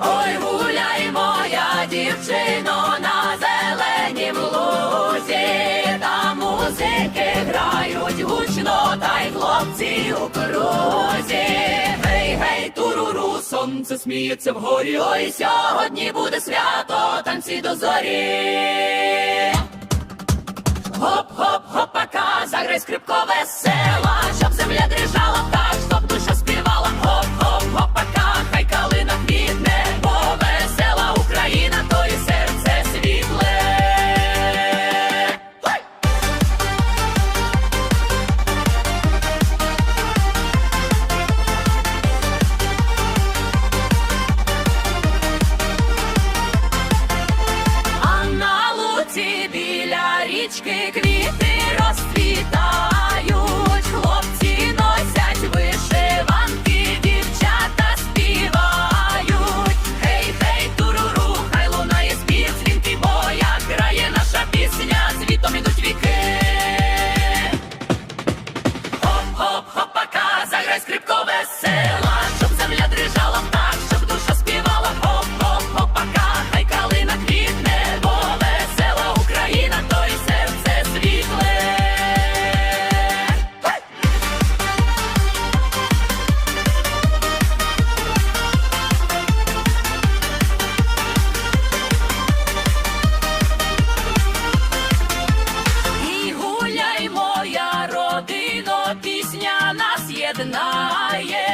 Ой, гуляй, моя дівчино, на зеленім лузі, там музики грають гучно, та й хлопці у крузі. Гей, гей, туруру, сонце сміється вгорі. Ой, сьогодні буде свято, танці до зорі. Гоп-гоп, гопака, заграй скрипко весела, щоб земля дрижала річки квіти розцвітають, jednaje.